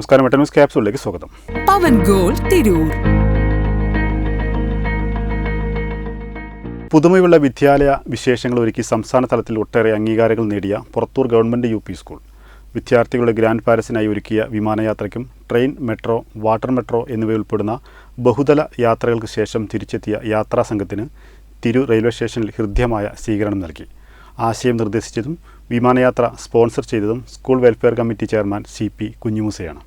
നമസ്കാരം. മെട്ട ന്യൂസ് ക്യാപ്സൂളിലേക്ക് സ്വാഗതം. പവൻ ഗോൾ തിരൂർ. പുതുമയുള്ള വിദ്യാലയ വിശേഷങ്ങൾ ഒരുക്കി സംസ്ഥാന തലത്തിൽ ഒട്ടേറെ അംഗീകാരങ്ങൾ നേടിയ Purathur government U P school. വിദ്യാർത്ഥികളുടെ ഗ്രാൻഡ് പാരസിനായി ഒരുക്കിയ വിമാനയാത്രയ്ക്കും ട്രെയിൻ മെട്രോ വാട്ടർ മെട്രോ എന്നിവയുൾപ്പെടുന്ന ബഹുതല യാത്രകൾക്ക് ശേഷം തിരിച്ചെത്തിയ യാത്രാ സംഘത്തിന് തിരു റെയിൽവേ സ്റ്റേഷനിൽ ഹൃദ്യമായ സ്വീകരണം നൽകി. ആശയം നിർദ്ദേശിച്ചതും വിമാനയാത്ര സ്പോൺസർ ചെയ്തതും school welfare committee chairman C P കുഞ്ഞുമൂസയാണ്.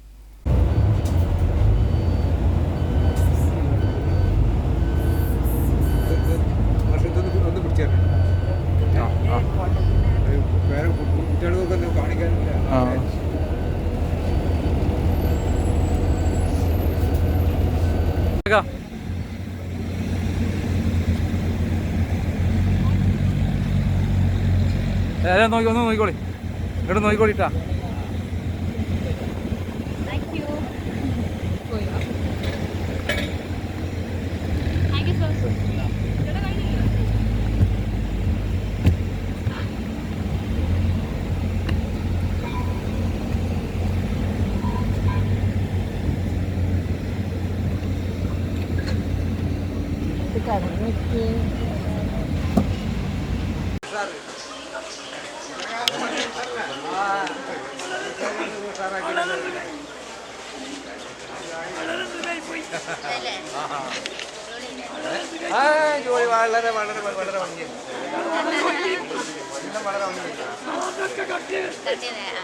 ഏതാ നോക്കി ഒന്ന് നോക്കിക്കോളി. ഇങ്ങോട്ട് നോക്കിക്കോളിട്ടാ. ആ ജോലി വളരെ വളരെ വളരെ ഭംഗി വളരെ ഭംഗി തട്ടിയതേ, ആ.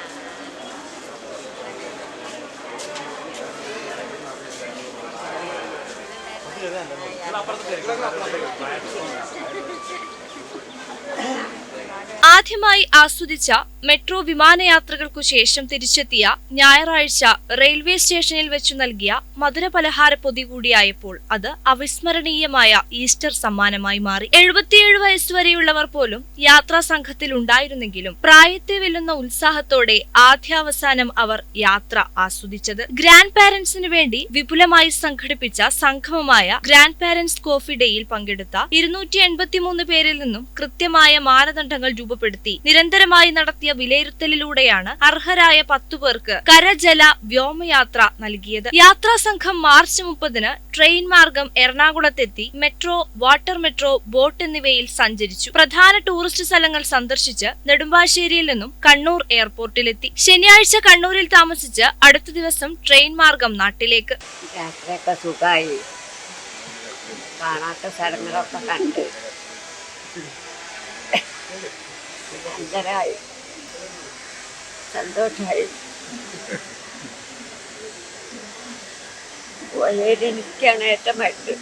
ആദ്യമായി ആസ്വദിച്ച മെട്രോ വിമാനയാത്രകൾക്കു ശേഷം തിരിച്ചെത്തിയ ഞായറാഴ്ച റെയിൽവേ സ്റ്റേഷനിൽ വെച്ചു നൽകിയ മധുര പലഹാര പൊതി കൂടിയായപ്പോൾ അത് അവിസ്മരണീയമായ ഈസ്റ്റർ സമ്മാനമായി മാറി. എഴുപത്തിയേഴ് വയസ്സുവരെയുള്ളവർ പോലും യാത്രാ സംഘത്തിൽ ഉണ്ടായിരുന്നെങ്കിലും പ്രായത്തെ വെല്ലുന്ന ഉത്സാഹത്തോടെ ആദ്യാവസാനം അവർ യാത്ര ആസ്വദിച്ചത്. ഗ്രാൻഡ് പാരന്റ്സിനു വേണ്ടി വിപുലമായി സംഘടിപ്പിച്ച സംഗമമായ ഗ്രാൻഡ് പാരന്റ്സ് കോഫി ഡേയിൽ പങ്കെടുത്ത ഇരുന്നൂറ്റി പേരിൽ നിന്നും കൃത്യമായ മാനദണ്ഡങ്ങൾ രൂപപ്പെടുത്തി നിരന്തരമായി നടത്തിയ വിലയിരുത്തലിലൂടെയാണ് അർഹരായ പത്തു പേർക്ക് കരജല വ്യോമയാത്ര നൽകിയത്. യാത്രാ സംഘം മാർച്ച് മുപ്പതിന് ട്രെയിൻ മാർഗം എറണാകുളത്തെത്തി മെട്രോ വാട്ടർ മെട്രോ ബോട്ട് എന്നിവയിൽ സഞ്ചരിച്ചു. പ്രധാന ടൂറിസ്റ്റ് സ്ഥലങ്ങൾ സന്ദർശിച്ച് നെടുമ്പാശ്ശേരിയിൽ നിന്നും കണ്ണൂർ എയർപോർട്ടിലെത്തി. ശനിയാഴ്ച കണ്ണൂരിൽ താമസിച്ച് അടുത്ത ദിവസം ട്രെയിൻ മാർഗം നാട്ടിലേക്ക്. യാത്രയൊക്കെ കാണാത്ത സ്ഥലങ്ങളൊക്കെ കണ്ട്. സന്തോഷമായി. പോയതിനെനിക്കാണ് ഏറ്റവും വലുത്.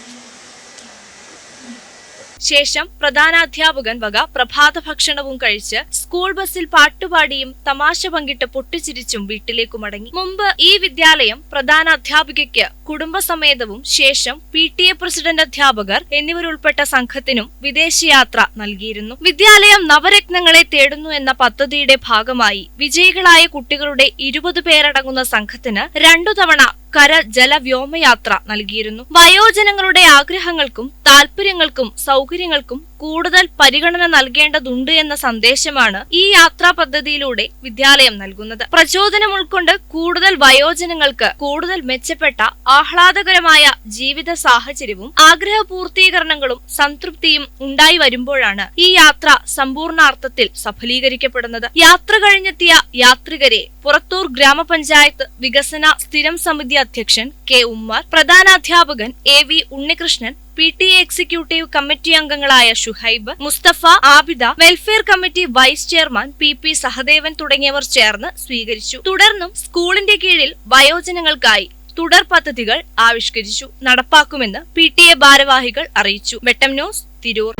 ശേഷം പ്രധാനാധ്യാപകൻ വക പ്രഭാത ഭക്ഷണവും കഴിച്ച് സ്കൂൾ ബസ്സിൽ പാട്ടുപാടിയും തമാശ പങ്കിട്ട് പൊട്ടിച്ചിരിച്ചും വീട്ടിലേക്കു മടങ്ങി. മുമ്പ് ഈ വിദ്യാലയം പ്രധാനാധ്യാപികയ്ക്ക് കുടുംബസമേതവും ശേഷം പി ടി എ പ്രസിഡന്റ് അധ്യാപകർ എന്നിവരുൾപ്പെട്ട സംഘത്തിനും വിദേശയാത്ര നൽകിയിരുന്നു. വിദ്യാലയം നവരത്നങ്ങളെ തേടുന്നു എന്ന പദ്ധതിയുടെ ഭാഗമായി വിജയികളായ കുട്ടികളുടെ ഇരുപത് പേരടങ്ങുന്ന സംഘത്തിന് രണ്ടു തവണ കര ജല വ്യോമയാത്ര നൽകിയിരുന്നു. വയോജനങ്ങളുടെ ആഗ്രഹങ്ങൾക്കും താല്പര്യങ്ങൾക്കും സൗകര്യങ്ങൾക്കും കൂടുതൽ പരിഗണന നൽകേണ്ടതുണ്ട് എന്ന സന്ദേശമാണ് ഈ യാത്രാ പദ്ധതിയിലൂടെ വിദ്യാലയം നൽകുന്നത്. പ്രചോദനം ഉൾക്കൊണ്ട് കൂടുതൽ വയോജനങ്ങൾക്ക് കൂടുതൽ മെച്ചപ്പെട്ട ആഹ്ലാദകരമായ ജീവിത സാഹചര്യവും ആഗ്രഹ പൂർത്തീകരണങ്ങളും സംതൃപ്തിയും ഉണ്ടായി വരുമ്പോഴാണ് ഈ യാത്ര സമ്പൂർണാർത്ഥത്തിൽ സഫലീകരിക്കപ്പെടുന്നത്. യാത്ര കഴിഞ്ഞെത്തിയ യാത്രികരെ പുറത്തൂർ ഗ്രാമപഞ്ചായത്ത് വികസന സ്ഥിരം സമിതി അധ്യക്ഷൻ K Ummer പ്രധാനാധ്യാപകൻ A V Unnikrishnan P T executive committee അംഗങ്ങളായ Shuhaib Mustafa Abida welfare committee vice chairman P P Sahadevan തുടങ്ങിയവർ ചേർന്ന് സ്വീകരിച്ചു. തുടർന്നും സ്കൂളിന്റെ കീഴിൽ വയോജനങ്ങൾക്കായി തുടർ പദ്ധതികൾ ആവിഷ്കരിച്ചു നടപ്പാക്കുമെന്ന് പി ടി എ ഭാരവാഹികൾ അറിയിച്ചു. വെട്ടം ന്യൂസ് തിരൂർ.